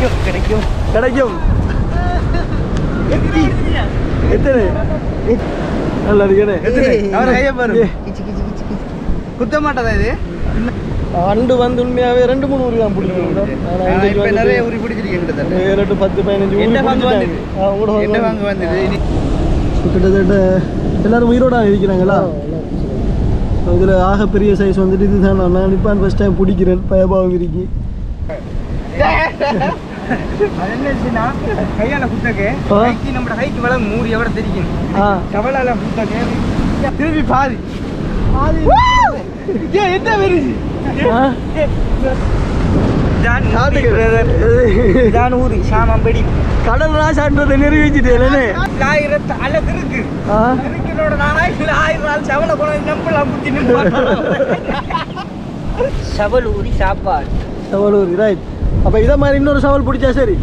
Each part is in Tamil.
கிடைக்கும் கிடைக்கும். கிடைக்கும். எத்தனை? நல்லா குத்த மாட்டதா இது? அண்டு வந்து உண்மையாவே ரெண்டு மூணு ஊர் தான் நிறைய பிடிச்சிருக்கேன் எட்டு பத்து பதினஞ்சு கிட்டத்தட்ட எல்லாரும் உயிரோட இருக்கிறாங்களா? இதில் ஆக பெரிய சைஸ் வந்துட்டு இதுதான். நான் நிப்பான் ஃபர்ஸ்ட் டைம் பிடிக்கிறேன். பயபாவம் இருக்கு. கையால குத்தக்கு நம்ம கைக்கு வளம் மூடி எவ்வளவு தெரியும்? கவலால குத்தக்கு. திருப்பி பாதி ஏன் என்ன வருது கடல் ராசான்றதை நிரூபிச்சிட்டேனே ஆயிரத்து அழகு இருக்கு. இருக்கனோட இல்ல ஆயிரம் நாள் செவல போன நம்பலாம் புத்தி செவல் ஊரி சாப்பாடு. சவலூர் ரைட் அப்போ இதை மாதிரி இன்னொரு சவால் பிடிச்சா சரி.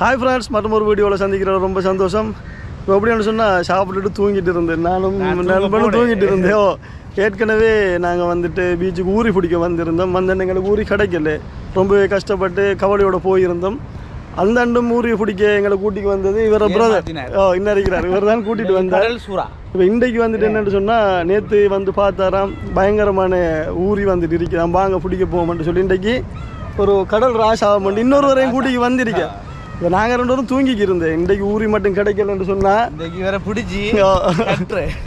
ஹாய் ஃப்ரெண்ட்ஸ் மற்றும் ஒரு வீடியோவில் சந்திக்கிறோம். ரொம்ப சந்தோஷம். இப்போ எப்படின்னு சொன்னால் சாப்பிட்டுட்டு தூங்கிட்டு இருந்தேன். நானும் நண்பனும். தூங்கிட்டு இருந்தேன். ஏற்கனவே நாங்கள் வந்துட்டு பீச்சுக்கு ஊறி பிடிக்க வந்திருந்தோம். வந்து எங்களுக்கு ஊறி கிடைக்கல. ரொம்பவே கஷ்டப்பட்டு கவலையோட போயிருந்தோம். அந்த அண்டும் ஊறி பிடிக்க எங்களை கூட்டிக்கு வந்தது இவர பிரதர். ஓ இன்னும் இவர் தான் கூட்டிட்டு வந்தார். இப்போ இன்றைக்கு வந்துட்டு என்னன்னு சொன்னால் நேற்று வந்து பார்த்தாராம் பயங்கரமான ஊறி வந்துட்டு இருக்கிறான் வாங்க பிடிக்க போவோம்னு சொல்லி இன்றைக்கு ஒரு கடல் ராஷ் ஆக மாட்டேன். இன்னொரு வரையும் கூட்டிக்கு வந்திருக்கேன். இப்போ நாங்கள் ரெண்டு பேரும் தூங்கிக்கு இருந்தேன் இன்றைக்கு ஊறி மட்டும் கிடைக்கலன்னு சொன்னால் இன்றைக்கு வேற பிடிச்சி.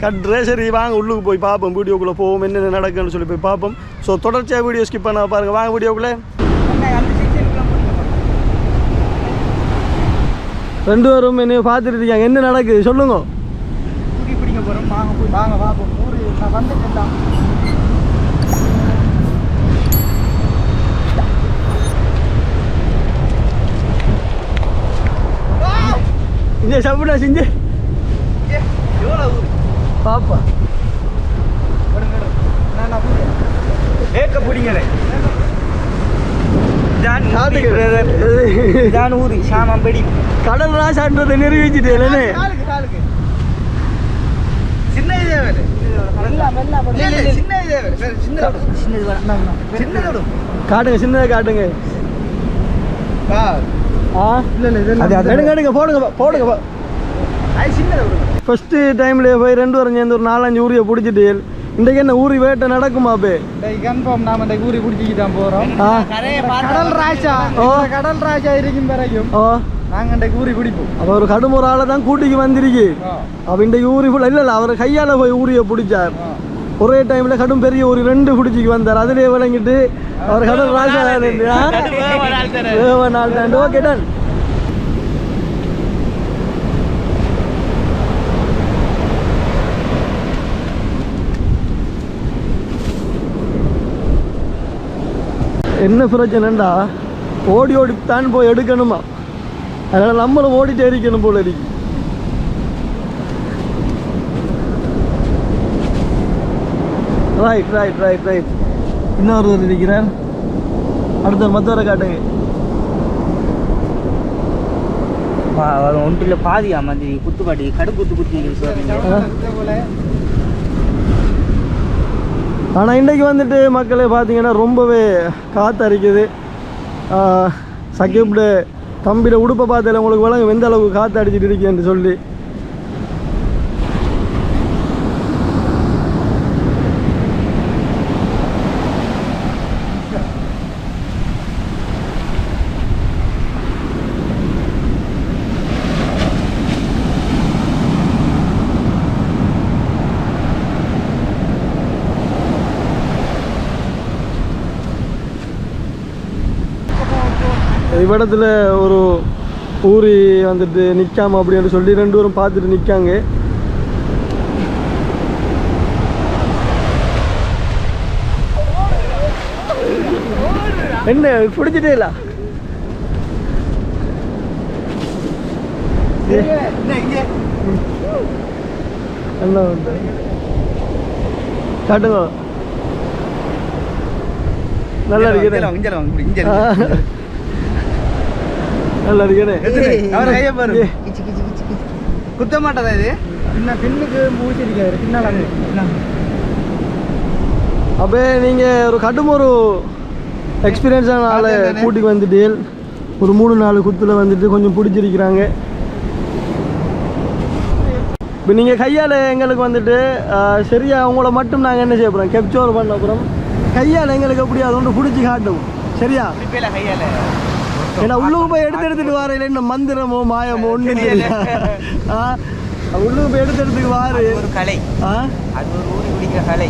கட்டுறே. சரி வாங்க உள்ளுக்கு போய் பார்ப்போம். வீடியோக்குள்ளே போவோம். என்னென்ன நடக்குன்னு சொல்லி போய் பார்ப்போம். ஸோ தொடர்ச்சியாக வீடியோ ஸ்கிப் பண்ண பாருங்க. வாங்க வீடியோக்குள்ளே. ரெண்டு பேரும் என்ன பார்த்துட்டு இருக்காங்க. என்ன நடக்குது? சொல்லுங்க. போறோம். வாங்க போய் வாங்க பார்ப்போம். ஊரி நான் வந்துட்டேன் இந்த சாப்பிடா செஞ்சு எவ்வளோ ஊரி பாப்பா ஏக்க பிடிங்கலே ஜான் ஊரி சாமம்படி கடல் ராசான்றதை நிரூபிச்சிட்டேனே சின்னது விடும் காட்டுங்க சின்னதாக காட்டுங்க எடுங்க எடுங்க போடுங்க பா, போடுங்க ஃபர்ஸ்ட் டைம்ல போய் ரெண்டு வரம் சேர்ந்து ஒரு நாலஞ்சு ஊரியை பிடிச்சிட்டு இன்றைக்கு என்ன ஊரி வேட்டை நடக்குமா பே கன்ஃபார்ம் நாம இந்த ஊரி பிடிச்சிக்கு தான் போறோம். ஆ? கடல் ராஜா. ஓ. கடல் ராஜா இருக்கும் வரைக்கும் ஓ. நாங்க இந்த ஊரி பிடிப்போம் அப்போ ஒரு கடும் ஒரு ஆளை தான் கூட்டிக்கு வந்திருக்கு. அப்போ இன்றைக்கு ஊரி ஃபுல்லாக இல்லை இல்லை அவர் கையால் போய் ஊரியை பிடிச்சார். ஒரே டைமில் கடும் பெரிய ஊரி ரெண்டு பிடிச்சிக்கு வந்தார். அதிலே விளங்கிட்டு அவர் கடல் ராஜா நாள் தான் ஓகே டன் என்ன பிரச்சனைண்டா ஓடி ஓடி தான் போய் எடுக்கணுமா? அதனால் நம்மளும் ஓடிட்டே இருக்கணும் போல இருக்கு. ரைட் ரைட் ரைட் ரைட் இன்னொருவர் இருக்கிறார் அடுத்த மற்றவரை காட்டுங்க. ஒன்றில் பாதியா மாதிரி குத்துப்பாட்டி கடுக்குத்து குத்தி ஆ. ஆனால் இன்றைக்கு வந்துட்டு மக்களே பார்த்தீங்கன்னா ரொம்பவே காத்தரிக்குது. சக்கிப்டு தம்பியோட உடுப்பை பார்த்தால உங்களுக்கு விளங்கும். எந்த அளவுக்கு காற்று அடிச்சிட்டு இருக்கேன்னு சொல்லி. இவ்விடத்துல ஒரு ஊரி வந்துட்டு நிற்காம அப்படின்னு சொல்லி ரெண்டு பேரும் பார்த்துட்டு நிற்காங்க என்ன பிடிச்சிட்டே இல்ல? என்ன காட்டுங்க. நல்லா இருக்கேன் ஆ. நல்லா ஏ. குத்த மாட்டதா இது? பின்ன பின்னுக்கு மூச்சிருக்காரு பின்னால அப்போ நீங்கள் ஒரு கடும் ஒரு எக்ஸ்பீரியன்ஸான ஆளை. கூட்டிக்கு வந்துட்டீல் ஒரு மூணு நாலு குத்தில் வந்துட்டு கொஞ்சம் பிடிச்சிருக்கிறாங்க. இப்போ நீங்கள் கையால் எங்களுக்கு வந்துட்டு சரியா அவங்கள மட்டும் நாங்கள் என்ன செய்ய போகிறோம் கெப்சோர் பண்ண அப்புறம் கையால் எங்களுக்கு எப்படி அதை ஒன்று பிடிச்சி காட்டும். சரியா? கையால. ஏன்னா உள்ளுக்கு போய் எடுத்து எடுத்துட்டு வாரையில என்ன மந்திரமோ மாயமோ ஒன்றும் தெரியல. ஆ? உள்ளுக்கு போய் எடுத்து எடுத்துக்கு வாரு. ஒரு கலை. ஆ? அது ஒரு ஊறி பிடிக்கிற கலை.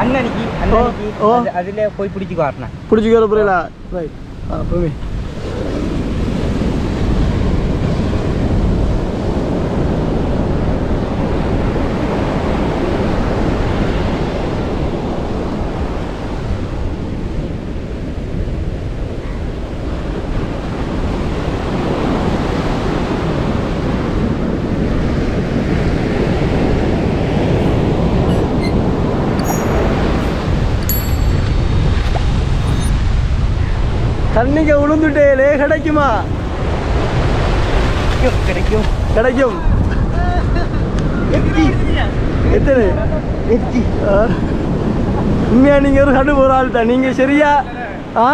அண்ணனுக்கு அண்ணனுக்கு ஓ. அது- அதுல போய் பிடிச்சிக்கு வரணும் பிடிச்சிக்கிற புரியலா ரைட் போய். தண்ணிக்கு விழுந்துட்டேலே கிடைக்குமா? கிடைக்கும். கிடைக்கும். எத்தனை? ஆ? உண்மையா நீங்க ஒரு கடு ஒரு ஆள் தான் நீங்க சரியா? ஆ?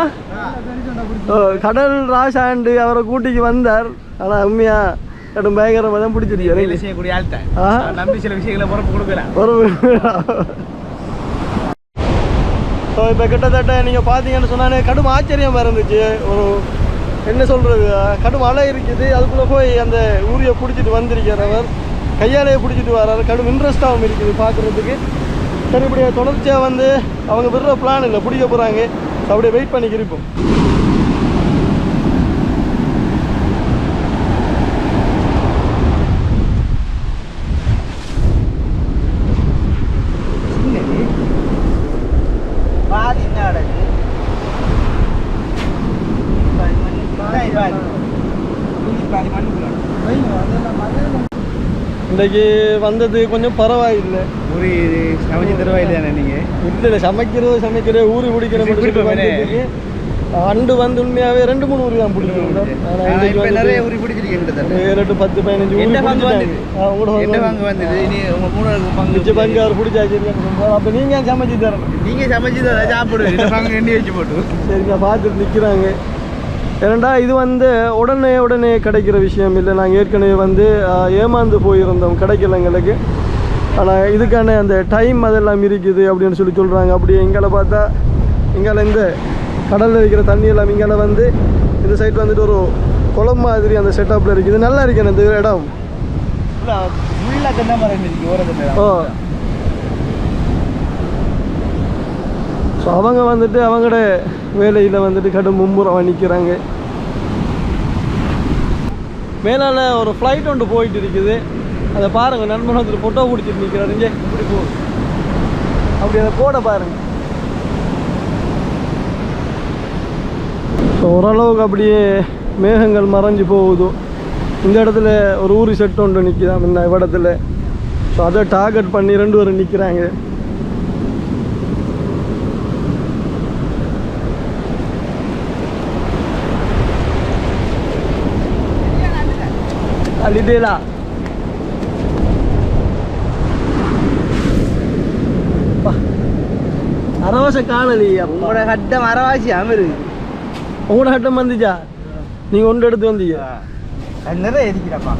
கடல் ராசாண்டு அவரை கூட்டிக்கு வந்தார். ஆனா உண்மையா? கடும் பயங்கரமாக தான் பிடிச்சிருக்காரு வேலை செய்யக்கூடிய ஆள் தான் நம்பி சில விஷயங்களை பொறுப்பு கொடுக்கலாம் ஒரு ஸோ இப்போ கிட்டத்தட்ட நீங்கள் பார்த்தீங்கன்னு சொன்னாலே கடும் ஆச்சரியமாக இருந்துச்சு. ஒரு என்ன சொல்கிறது கடும் அலை இருக்குது. அதுக்குள்ளே போய் அந்த ஊரியை பிடிச்சிட்டு வந்திருக்கிறவர் கையாலேயே பிடிச்சிட்டு வர்றாரு. கடும் இன்ட்ரெஸ்ட்டாகவும் இருக்குது பார்க்குறதுக்கு. சரி இப்படி தொடர்ச்சியாக வந்து அவங்க விடுற பிளான் இல்லை. பிடிக்க போகிறாங்க அப்படியே வெயிட் பண்ணிக்கிருப்போம் இருப்போம் சின்னது பாதி என்ன நடக்கு பாதி மண்ணு பாதி பாதி மண்ணுக்குள்ள இன்றைக்கி வந்தது கொஞ்சம் பரவாயில்லை. ஒரு சமைச்சு தருவாயில்லை தானே நீங்க? இல்லை இல்லை சமைக்கிறது சமைக்கிறது ஊறி பிடிக்கிற ஊறி. அண்டு வந்து உண்மையாகவே ரெண்டு மூணு ஊரி தான் நிறைய ஊறி பிடிச்சிருக்கீங்க ஏழு எட்டு பத்து பதினஞ்சு ஊரி பங்கு பங்கு அவர் பிடிச்சாச்சு அப்போ நீங்கள் ஏன் சமைச்சு தரணும்? நீங்க சமைச்சு தான் சாப்பிடுவீங்க இந்த பங்கு எண்ணி வச்சு போட்டு. சரிங்க பார்த்துட்டு நிற்கிறாங்க ஏனண்டா இது வந்து உடனே உடனே கிடைக்கிற விஷயம் இல்லை. நாங்கள் ஏற்கனவே வந்து ஏமாந்து போயிருந்தோம் கிடைக்கல எங்களுக்கு ஆனால் இதுக்கான அந்த டைம் அதெல்லாம் இருக்குது அப்படின்னு சொல்லி சொல்கிறாங்க அப்படி எங்களை பார்த்தா இங்கால இந்த கடலில் இருக்கிற தண்ணி எல்லாம் இங்கால வந்து இந்த சைடு வந்துட்டு ஒரு குளம் மாதிரி அந்த செட்டப்பில் இருக்குது. நல்லா இருக்கு இந்த இடம். ஓ. ஸோ அவங்க வந்துட்டு அவங்களோட வேலையில் வந்துட்டு கடும் மும்முரம் நிற்கிறாங்க மேலால் ஒரு ஃப்ளைட் ஒன்று போயிட்டு இருக்குது. அதை பாருங்கள் நண்பன் வந்துட்டு ஃபோட்டோ பிடிச்சிட்டு நிற்கிறாருங்க இப்படி போ. அப்படி அதை போட பாருங்க. ஸோ ஓரளவுக்கு அப்படியே மேகங்கள் மறைஞ்சு போகுது. இந்த இடத்துல ஒரு ஊரி செட் ஒன்று நிற்கிதான் முன்ன இடத்துல. ஸோ அதை டார்கெட் பண்ணி ரெண்டு பேரும் நிற்கிறாங்க அள்ளிட்டேலா அரவச காணலையா உங்களோட கட்டம் அரைவாசி அமரு உங்களோட ஹட்டம் வந்துச்சா நீங்கள் ஒன்று எடுத்து வந்தீங்க நிறைய இருக்கிறப்பா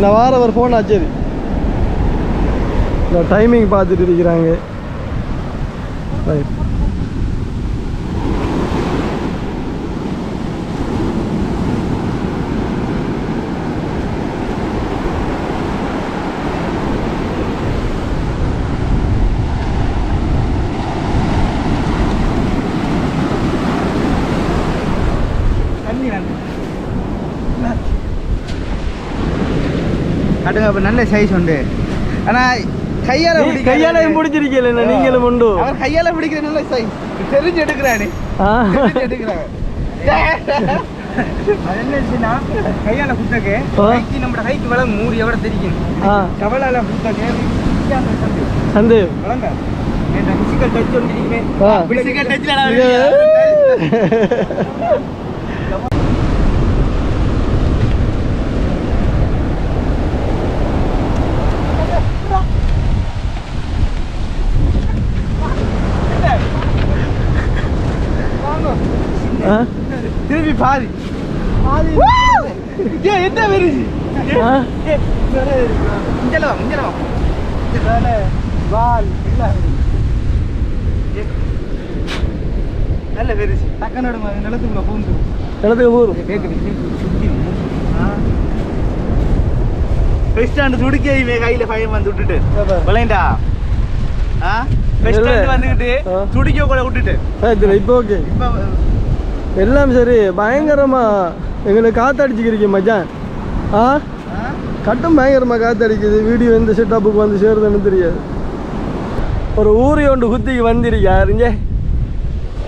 நான் வார ஒரு ஃபோன் ஆச்சரி இந்த டைமிங் பார்த்துட்டு இருக்கிறாங்க ரைட் தண்ணி வந்து காட்டுங்க அப்ப நல்ல சைஸ் உண்டு. ஆனா கையால கையாலையும் பிடிச்சிருக்கீல்ல நீங்களும் உண்டு அவர் கையால பிடிக்கிற நல்ல சைஸ் தெரிஞ்சு எடுக்கிறானே எடுக்கிறாங்க கையால குத்தக்கு நம்ம கைக்கு வளம் மூடி எவ்வளோ தெரியும் கவலால குத்தக்கு சந்தேகம் வளங்க பிசிக்கல் டச் ஒன்று ஆ. பிசிக்கல் டச்ல ஆ திருப்பி பாதி பாதி ஏன் என்ன பெருசு ஆ இங்கெல்லாம் இங்கெல்லாம் வேலை வால் எல்லாம் ஏ, நல்ல பெருசு டக்குன்னு நிலத்துக்குள்ள பூந்து இடத்துக்கு போகும் கேக்குது பஸ் ஸ்டாண்டு துடுக்கி இவன் கையில பையன் வந்து விட்டுட்டு. விளையண்டா? ஆ? பஸ் இல்ல. ஸ்டாண்டு வந்துக்கிட்டு ஆ. துடிக்க கூட விட்டுட்டு. சரி இப்போ ஓகே. இப்போ எல்லாம் சரி பயங்கரமா எங்களுக்கு காத்தடிச்சுக்கிறீங்க மச்சான். ஆ ஆ? கட்டும் பயங்கரமா காத்தடிக்குது. வீடியோ எந்த செட்டப்புக்கு வந்து சேருதுன்னு தெரியாது. ஒரு ஊரி ஒன்று குத்திக்கு வந்திருக்காருங்க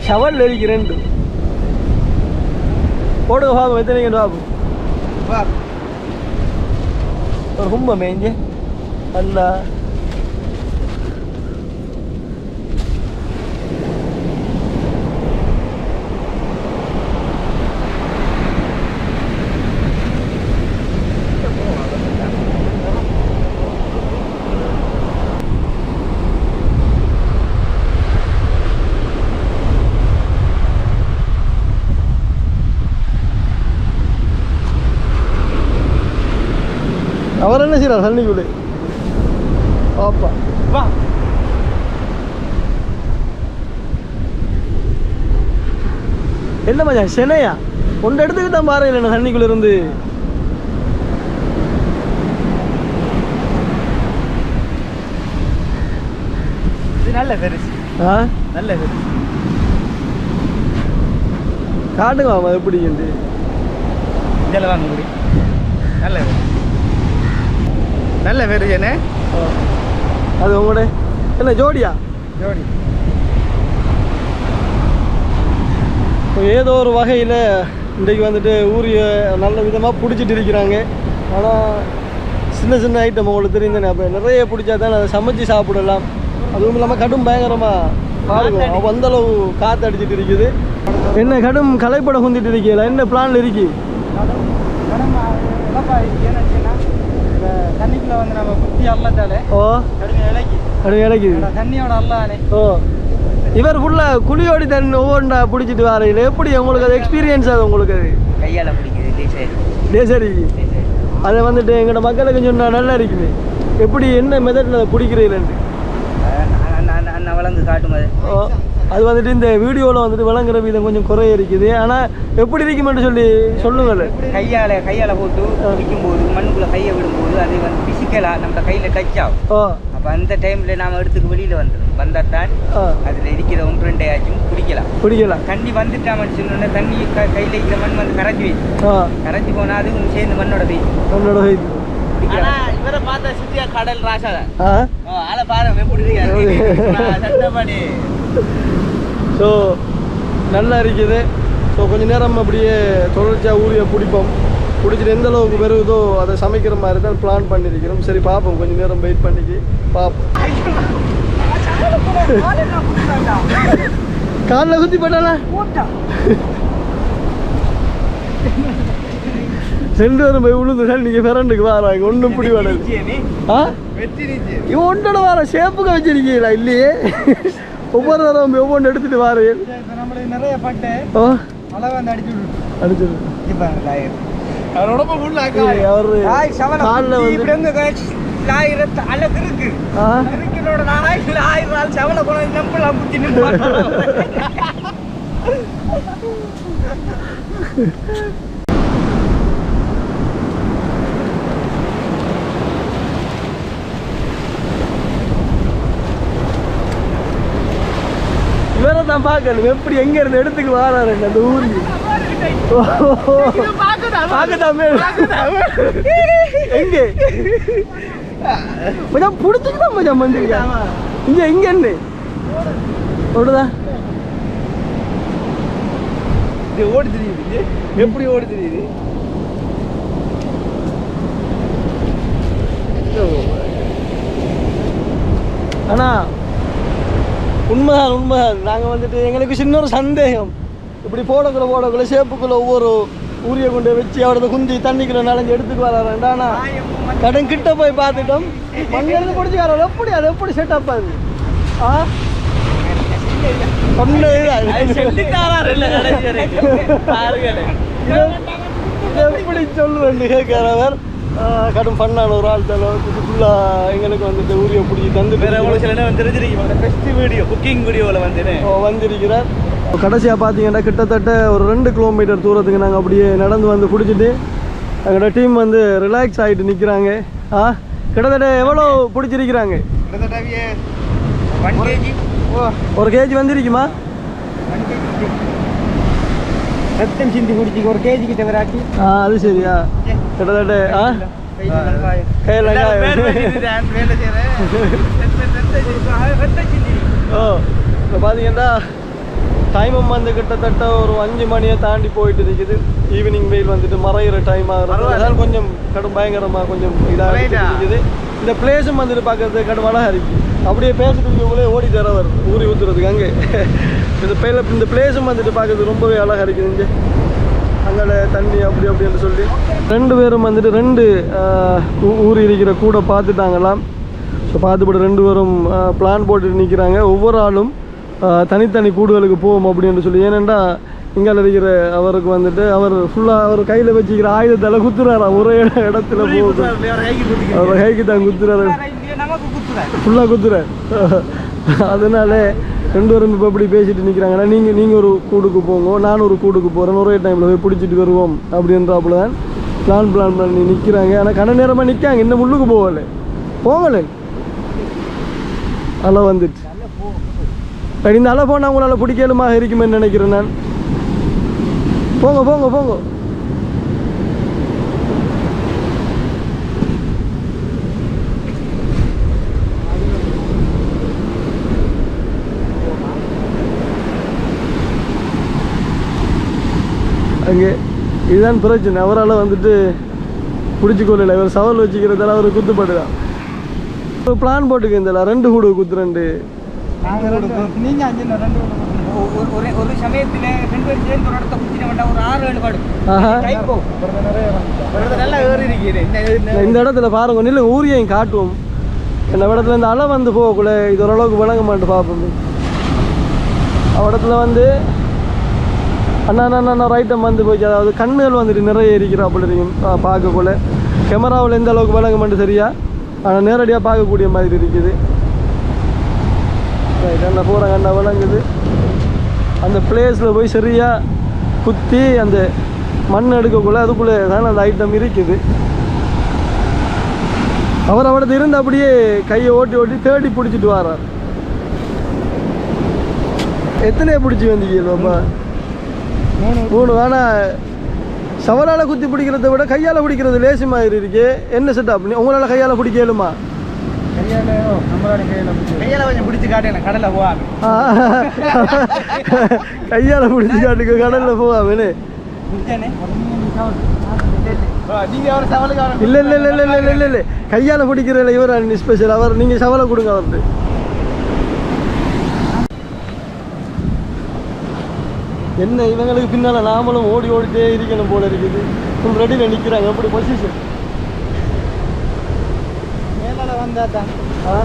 ஷவல் ரெண்டு போடுங்க பாபு எத்தனைங்க பாபு? ஒரு கும்ப மேய்ஞ்சு அல்லா செய்யறார் சன்னிக்குள்ளே பாப்பா வா. என்ன மச்சான் சென்னையா? ஒன்று இடத்துக்கு தான் பாரு இல்லை சன்னிக்குள்ள இருந்து. இது நல்ல பெருசு. ஆ? நல்ல பெருசு. காட்டுங்க எப்படி இதில் வாங்க முடி நல்ல பெருசு. நல்ல என்ன? அது உங்களோட என்ன ஜோடியா? ஜோடி. ஏதோ ஒரு வகையில் இன்றைக்கு வந்துட்டு ஊரிய நல்ல விதமாக பிடிச்சிட்டு இருக்கிறாங்க. ஆனால் சின்ன சின்ன ஐட்டம் உங்களுக்கு தெரியுதுண்ணே அப்போ நிறைய பிடிச்சா தான் அதை சமைச்சு சாப்பிடலாம். அதுவும் இல்லாமல் கடும் பயங்கரமாக பாருங்க அப்போ அந்த அளவு காற்று அடிச்சிட்டு இருக்குது. என்ன கடும் கலைப்படம் குந்திட்டு இருக்கீங்களா? என்ன பிளான்ல இருக்கு? தண்ணிக்குள்ள வந்து நம்ம குத்தி அல்லாத்தாலே ஓ. கடுமையாக இலக்கி அப்படி கிடைக்குது தண்ணியோட அல்லானே ஓ. இவர் ஃபுல்லாக குழியோடி தண்ணி ஒவ்வொன்றா பிடிச்சிட்டு வரையில் எப்படி உங்களுக்கு அது எக்ஸ்பீரியன்ஸ் அது உங்களுக்கு? அது கையால் பிடிக்குது லேசே டே சரி அதை வந்துட்டு எங்களோட மக்களுக்கு சொன்னால் நல்லா இருக்குமே. எப்படி என்ன மெத்தடில் அதை பிடிக்கிறீங்கன்ட்டு அண்ணன் வளர்ந்து காட்டும் அது. ஓ, அது வந்துட்டு இந்த வீடியோவில் வந்துட்டு விளங்குற வீதம் கொஞ்சம் குறைய இருக்குது ஆனால் எப்படி இருக்குமென்று சொல்லி சொல்லுங்கள். கையால கையால போட்டு பிடிக்கும்போது மண்ணுக்குள்ள கையை விடும்போது அது வந்து பிசிக்கலா நம்ம கையில டச் ஆகும். ஓ அப்ப அந்த டைம்ல நாம எடுத்துக்கு வெளியில வந்துடும் வந்தா தான் அதுல இருக்கிற ஒன்று ரெண்டையாச்சும் பிடிக்கலாம் பிடிக்கலாம் தண்ணி வந்துட்டாமன்னு சொன்னோன்னே தண்ணி க- கையில இருக்கிற மண் வந்து கரைஞ்சி வைக்கும் கரைஞ்சி போனா அதுவும் சேர்ந்து மண்ணோட போய் உன்னோட height. பிடிக்கலாம் இவரை பார்த்தா சித்தியா கடல் ராசா ஆ? ஆளை பாரு எப்படி சட்டப்படி ஸோ நல்லா இருக்குது. ஸோ கொஞ்ச நேரம் அப்படியே தொடர்ச்சியாக ஊரியை பிடிப்போம். பிடிச்சிட்டு எந்த அளவுக்கு வருதோ அதை சமைக்கிற மாதிரி தான் பிளான் பண்ணியிருக்கிறோம் சரி பார்ப்போம். கொஞ்ச நேரம் வெயிட் பண்ணிக்கு பார்ப்போம். காலில் குத்தி போட்டானா? ரெண்டு பேரும் போய் விழுந்து நீங்கள் பிறண்டுக்கு வராங்க ஒன்றும் பிடி வராது ஆ? இவன் ஒன்றோட வர? ஷேப்புக்கு வச்சிருக்கீங்களா? இல்லையே. ஒவ்வொரு தடவை ஒவ்வொன்று எடுத்துட்டு வாரு. நிறைய பட்டு ஓ. மழை வந்து அடிச்சு இப்போ லாயர். அவர் காலில் இப்படி வந்து லாயிரத்து அழகு இருக்கு ஆ. இருக்கிறோட நாளாய் ஆயிரம் நாள் செவல குணம் நம்பலாம் குத்தி நின்று இவரை தான் பார்க்கணும். எப்படி எங்க இருந்து எடுத்துக்கு வராரு அந்த ஊருக்கு பார்க்கத்தாமே எங்க? மச்சான் பிடிச்சிட்டு தான் மச்சான் வந்திருக்கேன் இங்க இங்க என்ன? ஓடுதா? இது ஓடி தெரியுது. எப்படி ஓடி தெரியுது? ஆனா உண்மைதான் உண்மைதான். நாங்கள் வந்துட்டு எங்களுக்கு சின்ன ஒரு சந்தேகம். இப்படி போடக்குள்ள போடக்குள்ள சேப்புக்குள்ள ஒவ்வொரு ஊரிய கொண்டு வச்சு அவரது குந்தி தண்ணிக்குள்ள நனைஞ்சு எடுத்துக்கு வராருண்டா கடன் கிட்ட போய் பார்த்துட்டோம். மண்ணிலிருந்து பிடிச்சி வர எப்படி அது? எப்படி செட்டப் அது? ஆ? எப்படி சொல்லுவேன் கேட்கிறவர் கடும் பண்ணான ஒரு ஆள் தலை ஃபுல்லாக எங்களுக்கு வந்துட்டு ஊரிய பிடிச்சி தந்து வேற உங்களுக்கு சில நேரம் தெரிஞ்சிருக்கீங்க. ஃபெஸ்ட் வீடியோ குக்கிங் வீடியோவில் வந்துன்னு. வந்திருக்கிறார். கடைசியாக பார்த்தீங்கன்னா கிட்டத்தட்ட ஒரு ரெண்டு கிலோமீட்டர் தூரத்துக்கு நாங்கள் அப்படியே நடந்து வந்து பிடிச்சிட்டு எங்களோட டீம் வந்து ரிலாக்ஸ் ஆகிட்டு நிற்கிறாங்க ஆ கிட்டத்தட்ட எவ்வளோ பிடிச்சிருக்கிறாங்க? கிட்டத்தட்ட ஒரு கேஜி வந்திருக்குமா? ரத்தம் சிந்தி குடிச்சி ஒரு கேஜி கிட்ட வராட்டி ஆ அது சரியா கிட்டத்தட்ட ஆ கையில் ஓ இப்போ பார்த்தீங்கன்னா டைமும் வந்து கிட்டத்தட்ட ஒரு அஞ்சு மணியை தாண்டி போயிட்டு இருக்குது ஈவினிங் வெயில் வந்துட்டு மறையிற டைம் ஆகிறது. அதனால கொஞ்சம் கடும் பயங்கரமாக கொஞ்சம் இதாக? இருக்குது இந்த பிளேஸும் வந்துட்டு பார்க்கறதுக்கு கடும் அழகாக இருக்குது அப்படியே பேசிட்டு இருக்கவங்களே ஓடி தர வருது ஊறி ஊற்றுறதுக்கு அங்கே இந்த பேல இந்த பிளேஸும் வந்துட்டு பார்க்கறதுக்கு ரொம்பவே அழகாக இருக்குது இங்கே. அங்கே தண்ணி அப்படி அப்படின்னு சொல்லி. ரெண்டு பேரும் வந்துட்டு ரெண்டு ஆஹ், ஊ- ஊறி இருக்கிற கூட பார்த்துட்டாங்களாம் ஸோ பார்த்துப்பட்டு ரெண்டு பேரும் பிளான் போட்டுட்டு நிற்கிறாங்க ஒவ்வொரு ஆளும் தனித்தனி கூடுதலுக்கு போவோம் அப்படின்னு சொல்லி. ஏனெண்டா இங்கே இருக்கிற அவருக்கு வந்துட்டு அவர் ஃபுல்லாக அவர் கையில் வச்சுக்கிற ஆயுதத்தால் குத்துறாரா? ஒரே இடத்துல போகுது. அவர் கைக்கு தான் குத்துறாரு. ஃபுல்லாக குத்துறாரு. அதனால ரெண்டு பேரும் இப்போ இப்படி பேசிட்டு நிற்கிறாங்கன்னா நீங்கள் நீங்கள் ஒரு கூடுக்கு போங்க நான் ஒரு கூடுக்கு போகிறேன் ஒரே டைமில் போய் பிடிச்சிட்டு வருவோம் அப்படின்றாப்புல தான் பிளான் பிளான் பண்ணி நிற்கிறாங்க ஆனால் கண்ண நேரமாக நிற்காங்க இன்னும் முள்ளுக்கு போகலை. போகலை. அலை வந்துட்டு. இந்த அலை போனால் உங்களால் பிடிக்கலுமாக இருக்குமென்னு நினைக்கிறேன் நான். போங்க போங்க போங்க. அங்கே இதுதான் பிரச்சனை. அவரால் வந்துட்டு பிடிச்சி கொள்ளல இவர் சவால் வச்சுக்கிறதால அவர் குத்துப்படுதான் ஒரு பிளான் போட்டுக்க இந்த ரெண்டு. கூடு அஞ்சு ரெண்டு ஒரு ஒரு ஒரு சமயத்துல ரெண்டு பேரும் சேர்ந்து ஒரு இடத்த குத்தின வேண்டாம். ஒரு ஆறு ஏழு பாடு. ஆஹா. டைப்போ. நல்லா ஏறி இருக்கீங்க இந்த இடத்துல பாருங்க. நில்லு ஊரியையும் காட்டுவோம். இந்த இடத்துல இந்த அலை வந்து போகக்குள்ள இது ஓரளவுக்கு விளங்க மாட்டு பார்ப்போம் இடத்துல வந்து அண்ணா அண்ணா அண்ணா ரைட்டை வந்து போச்சு அதாவது கண்ணுகள் வந்துட்டு நிறைய இருக்கிறாப்புல இருக்கும் பார்க்கக்குள்ள. கேமராவில் எந்த அளவுக்கு விளங்க மாட்டு சரியா? ஆனால் நேரடியாக பார்க்கக்கூடிய மாதிரி இருக்குது. ரைட் அண்ணா போகிறாங்க அண்ணா விளங்குது அந்த பிளேஸில் போய் சரியாக குத்தி அந்த மண் எடுக்கக்குள்ளே அதுக்குள்ளே தான் அந்த ஐட்டம் இருக்குது. அவர் அவடத்து இருந்து அப்படியே கையை ஓட்டி ஓட்டி தேடி பிடிச்சிட்டு வரார். எத்தனையோ பிடிச்சி வந்தீங்க பாப்பா மூணு வேணா சவலால் குத்தி பிடிக்கிறத விட கையால் பிடிக்கிறது லேசி மாதிரி இருக்கு. என்ன செட்டப் உங்களால் கையால் பிடிக்கலுமா கையால கொஞ்சம் பிடிச்சு காட்டுங்க கடல்ல போவாங்க கையால் பிடிச்சி காட்டுக்கு கடலில் நீங்க அவரை இல்லை இல்லை இல்லை இல்லை இல்லை இல்லை இல்லை. கையால் பிடிக்கிறதில்ல இவர் ஸ்பெஷல் அவர் நீங்கள் சவலை கொடுங்க அவர்கிட்ட. என்ன இவங்களுக்கு பின்னால நாமளும் ஓடி ஓடிட்டே இருக்கணும் போல இருக்குது. ஃபுல் ரெடியில் நிற்கிறாங்க அப்படி பொசிஷன் மேலால வந்தா தான். ஆ?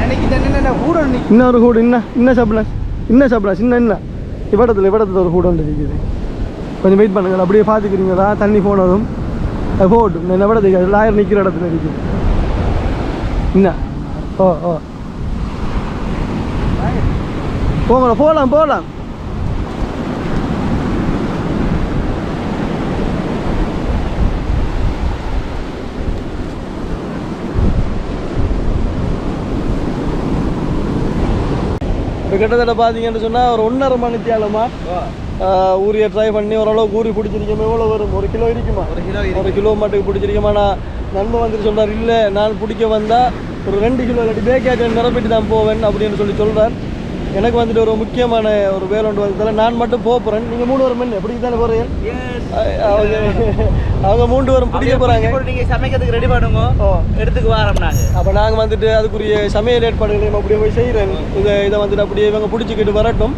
என்ன இன்னொரு கூடு இன்ன இன்ன சாப்பிடலாம் இன்ன சாப்பிடலாம் சின்ன இன்ன இவடத்தில் இவடத்தில் ஒரு கூடு ஒன்று இருக்குது. கொஞ்சம் வெயிட் பண்ணுங்க அப்படியே பார்த்துக்கிறீங்களா தண்ணி போனதும். அது போகட்டும். நான் இவடத்துக்கு லாயர் நிற்கிற இடத்துல இருக்குது. என்ன ஓ ஓ. போங்களா போகலாம் போகலாம். இப்போ கிட்டத்தட்ட பார்த்தீங்கன்னு சொன்னால் ஒரு ஒன்றரை மணித்தியாலமா ஊரியை ட்ரை பண்ணி ஓரளவுக்கு ஊறி பிடிச்சிருக்கோம் எவ்வளோ வரும்? ஒரு கிலோ இருக்குமா ஒரு கிலோ ஒரு கிலோ மட்டுக்கு பிடிச்சிருக்கோம் ஆனால் நண்பன் வந்துட்டு சொல்கிறார் இல்லை நான் பிடிக்க வந்தால் ஒரு ரெண்டு கிலோ இல்லாட்டி பேக்கேஜ் நிரப்பிட்டு தான் போவேன் அப்படின்னு சொல்லி சொல்கிறார் எனக்கு வந்துட்டு ஒரு முக்கியமான ஒரு வேலை ஒன்று வந்ததால நான் மட்டும் போக போகிறேன் நீங்கள் மூணு வரும் எப்படி தானே போகிறீங்க அவங்க அவங்க மூன்று வரும் பிடிக்க போகிறாங்க நீங்க சமைக்கிறதுக்கு ரெடி பண்ணுங்க. ஓ. எடுத்துக்கு வாரம் நாங்க. அப்போ நாங்கள் வந்துட்டு அதுக்குரிய சமையல் ஏற்பாடுகளையும் அப்படியே போய் செய்கிறேன் இதை இதை வந்துட்டு அப்படியே இவங்க பிடிச்சிக்கிட்டு வரட்டும்.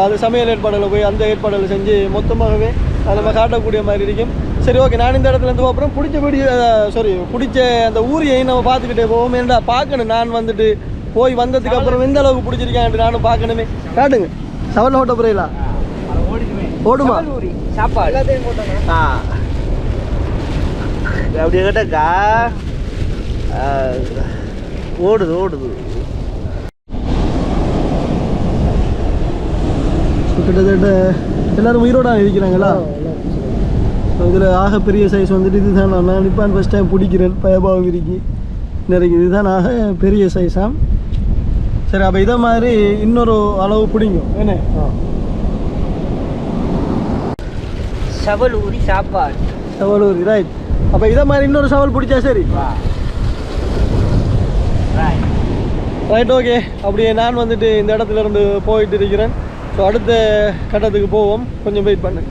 அது சமையல் ஏற்பாடுகளை போய் அந்த ஏற்பாடுகளை செஞ்சு மொத்தமாகவே அதை நம்ம காட்டக்கூடிய மாதிரி இருக்கும். சரி ஓகே நான் இந்த இடத்துல இருந்து அப்புறம் பிடிச்ச பிடி சாரி பிடிச்ச அந்த ஊரியை நம்ம பார்த்துக்கிட்டே போவோம். ஏன்டா பார்க்கணும். நான் வந்துட்டு போய் வந்ததுக்கு அப்புறம் எந்த அளவுக்கு பிடிச்சிருக்கேன் நானும் பார்க்கணுமே. காட்டுங்க. சவல் ஓட்ட புரியலா ஓடுமா? ஊரி சாப்பாடு. ஆ. அப்படியே கேட்டாக்கா ஆ, ஓடுது ஓடுது. கிட்டத்தட்ட எல்லாரும் உயிரோட இருக்கிறாங்களா? இதில் ஆக பெரிய சைஸ் வந்துட்டு இதுதான். நான் நான் நிப்பான் ஃபஸ்ட் டைம் பிடிக்கிறேன். பயபாவம் இருக்கு நிறைய இதுதான் ஆக பெரிய சைஸாம் சரி அப்போ இதை மாதிரி இன்னொரு அளவு பிடிக்கும் என்ன? சவல் ஊரி சாப்பாடு. சவலூர் ரைட் அப்போ இதை மாதிரி இன்னொரு சவல் பிடிச்சா சரி? ரைட் ஓகே அப்படியே நான் வந்துட்டு இந்த இடத்துல இருந்து போயிட்டு இருக்கிறேன். ஸோ அடுத்த கட்டத்துக்கு போவோம். கொஞ்சம் வெயிட் பண்ணுங்க.